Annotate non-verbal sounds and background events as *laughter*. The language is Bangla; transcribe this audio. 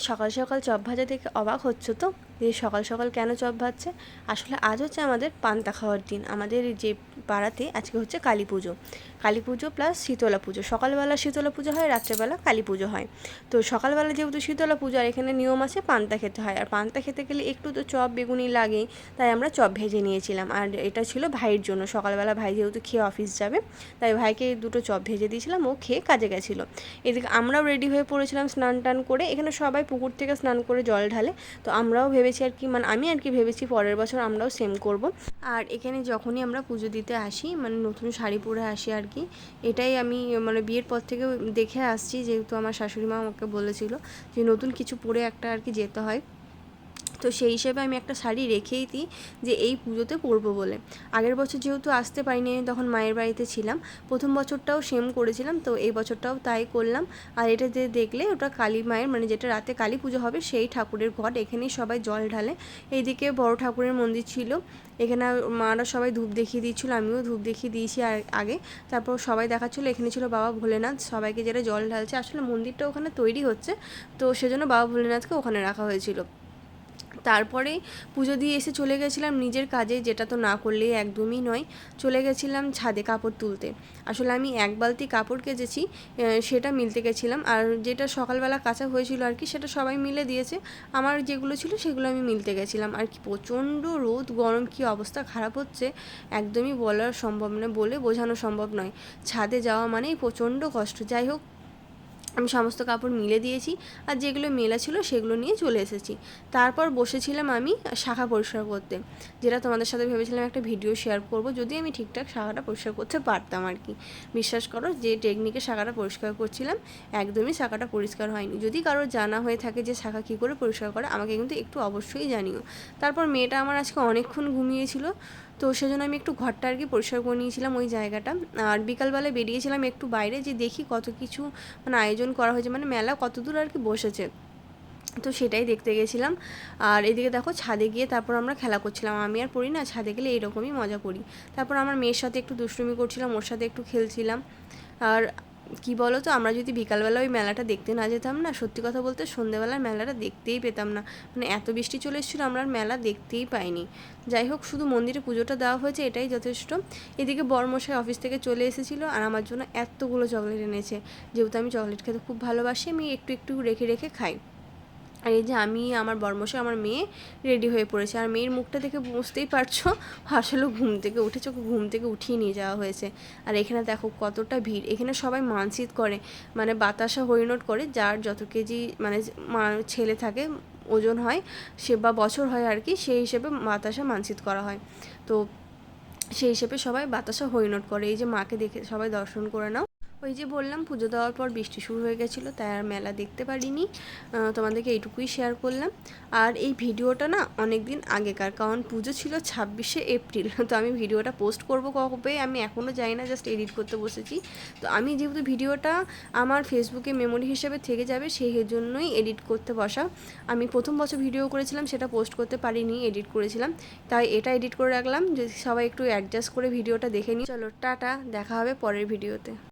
সকাল সকাল চপ ভাজা দেখে অবাক হচ্ছে তো? যে সকাল সকাল কেন চপ ভাজছে? আসলে আজ হচ্ছে আমাদের পান্তা খাওয়ার দিন। আমাদের যে পাড়াতে আজকে হচ্ছে কালী পুজো। কালী পুজো প্লাস শীতলা পুজো। সকালবেলা শীতলা পুজো হয়, রাত্রেবেলা কালী পুজো হয়। তো সকালবেলা যেহেতু শীতলা পুজো, আর এখানে নিয়ম আছে পান্তা খেতে হয়। আর পান্তা খেতে গেলে একটু তো চপ বেগুনি লাগেই তাই আমরা চপ ভেজে নিয়েছিলাম। আর এটা ছিল ভাইয়ের জন্য। সকালবেলা ভাই যেহেতু খেয়ে অফিস যাবে, তাই ভাইকে দুটো চপ ভেজে দিয়েছিলাম। ও খেয়ে কাজে গেছিল। এদিকে আমরাও রেডি হয়ে পড়েছিলাম স্নান টান করে। এখানে সবাই পুকুর থেকে স্নান করে জল ঢালে। তো আমরাও ভেবেছি আর কি মানে আমি আর কি ভেবেছি পরের বছর আমরাও সেম করব। আর এখানে যখনই আমরা পুজো দিতে আসি মানে নতুন শাড়ি পরে আসি আর কি, এটাই আমি মানে বিয়ের পর থেকে দেখে আসছি, যেহেতু আমার শাশুড়ি মা আমাকে বলেছিল যে নতুন কিছু পরে একটা আর কি যেতে হয়। তো সেই হিসেবে আমি একটা শাড়ি রেখেই দিই যে এই পুজোতে পরবো বলে। আগের বছর যেহেতু আসতে পারিনি আমি তখন মায়ের বাড়িতে ছিলাম। প্রথম বছরটাও সেম করেছিলাম, তো এই বছরটাও তাই করলাম। আর এটা যে দেখলে, ওটা কালী মায়ের মানে যেটা রাতে কালী পুজো হবে, সেই ঠাকুরের ঘট। এখানেই সবাই জল ঢালে। এইদিকে বড় ঠাকুরের মন্দির ছিল। এখানে মারা সবাই ধূপ দেখিয়ে দিয়েছিল, আমিও ধূপ দেখিয়ে দিয়েছি আর আগে। তারপর সবাই দেখাচ্ছিলো, এখানে ছিল বাবা ভোলেনাথ। সবাইকে যেটা জল ঢালছে, আসলে মন্দিরটা ওখানে তৈরি হচ্ছে। তো সেজন্য বাবা ভোলেনাথকে ওখানে রাখা হয়েছিল। তারপরে পুজো দিয়ে এসে চলে গেছিলাম নিজের কাজে, যেটা তো না করলেই একদমই নয়। চলে গেছিলাম ছাদে কাপড় তুলতে। আসলে আমি এক বালতি কাপড় কেচেছি সেটা মিলতে গেছিলাম। আর যেটা সকালবেলা কাঁচা হয়েছিল আর কি, সেটা সবাই মিলে দিয়েছে। আমার যেগুলো ছিল সেগুলো আমি মিলতে গেছিলাম। আর কি প্রচণ্ড রোদ, গরম, কি অবস্থা খারাপ হচ্ছে একদমই বলার সম্ভব নয়, বলে বোঝানো সম্ভব নয়। ছাদে যাওয়া মানেই প্রচণ্ড কষ্ট। যাই হোক আমি সমস্ত কাপড় মিলে দিয়েছি আর যেগুলো মেলা ছিল সেগুলো নিয়ে চলে এসেছি। তারপর বসেছিলাম আমি শাখা পরিষ্কার করতে। যেটা তোমাদের সাথে ভেবেছিলাম একটা ভিডিও শেয়ার করব, যদি আমি ঠিকঠাক শাখাটা পরিষ্কার করতে পারতাম আর কি। বিশ্বাস করো যে টেকনিকে শাখাটা পরিষ্কার করছিলাম, একদমই শাখাটা পরিষ্কার হয়নি। যদি কারোর জানা হয়ে থাকে যে শাখা কী করে পরিষ্কার করে, আমাকে কিন্তু একটু অবশ্যই জানিও। তারপর মেয়েটা আমার আজকে অনেকক্ষণ ঘুমিয়েছিল তো সেজন্য আমি একটু ঘরটা আর কি পরিষ্কার করে নিয়েছিলাম ওই জায়গাটা। আর বিকালবেলায় বেরিয়েছিলাম একটু বাইরে যে দেখি কত কিছু মানে আয়োজন করা হয়েছে মানে মেলা কত দূর আর কি বসেছে। তো সেটাই দেখতে গেছিলাম। আর এদিকে দেখো ছাদে গিয়ে তারপর আমরা খেলা করছিলাম। আমি আর পড়ি না, ছাদে গেলে এইরকমই মজা করি। তারপর আমার মেয়ের সাথে একটু দুষ্টুমি করছিলাম, ওর সাথে একটু খেলছিলাম। আর কি বলো তো আমরা যদি বিকালবেলা ওই মেলাটা দেখতে না যেতাম না, সত্যি কথা বলতে সন্ধেবেলার মেলাটা দেখতেই পেতাম না। মানে এত বৃষ্টি চলে এসেছিল, আমরা মেলা দেখতেই পাইনি। যাই হোক, শুধু মন্দিরে পুজোটা দেওয়া হয়েছে, এটাই যথেষ্ট। এদিকে বরমশাই অফিস থেকে চলে এসেছিল আর আমার জন্য এতগুলো চকলেট এনেছে। যেহেতু আমি চকলেট খেতে খুব ভালোবাসি, আমি একটু একটু রেখে রেখে খাই। আর এই যে আমি, আমার বর্মশাই, আমার মেয়ে রেডি হয়ে পড়েছে। আর মেয়ের মুখটা দেখে বুঝতেই পারছ, আসলে ঘুম থেকে উঠেছে, ওকে ঘুম থেকে উঠিয়ে নিয়ে যাওয়া হয়েছে। আর এখানে দেখো কতটা ভিড়। এখানে সবাই মানসিক করে মানে বাতাসা হরিণট করে, যার যত কেজি মানে ছেলে থাকে, ওজন হয়, সে বা বছর হয় আর কি, সেই হিসেবে বাতাসা মানসিক করা হয়। তো সেই হিসেবে সবাই বাতাসা হরিণট করে। এই যে মাকে দেখে সবাই দর্শন করে নাও। ওই যে বললাম, পুজো দেওয়ার পর বৃষ্টি শুরু হয়ে গেছিল, তাই আর মেলা দেখতে পারিনি। তোমাদেরকে এইটুকুই শেয়ার করলাম। আর এই ভিডিওটা না অনেক দিন আগেকার, কারণ পুজো ছিল ছাব্বিশে এপ্রিল। *laughs* তো আমি ভিডিওটা পোস্ট করব কবে, আমি এখনও যাই না জাস্ট এডিট করতে বসেছি। তো আমি যেহেতু ভিডিওটা আমার ফেসবুকে মেমোরি হিসেবে থেকে যাবে সেই জন্যই এডিট করতে বসা। আমি প্রথম বছর ভিডিও করেছিলাম, সেটা পোস্ট করতে পারিনি এডিট করেছিলাম। তাই এটা এডিট করে রাখলাম, যদি সবাই একটু অ্যাডজাস্ট করে ভিডিওটা দেখে নিই। চলো, টাটা, দেখা হবে পরের ভিডিওতে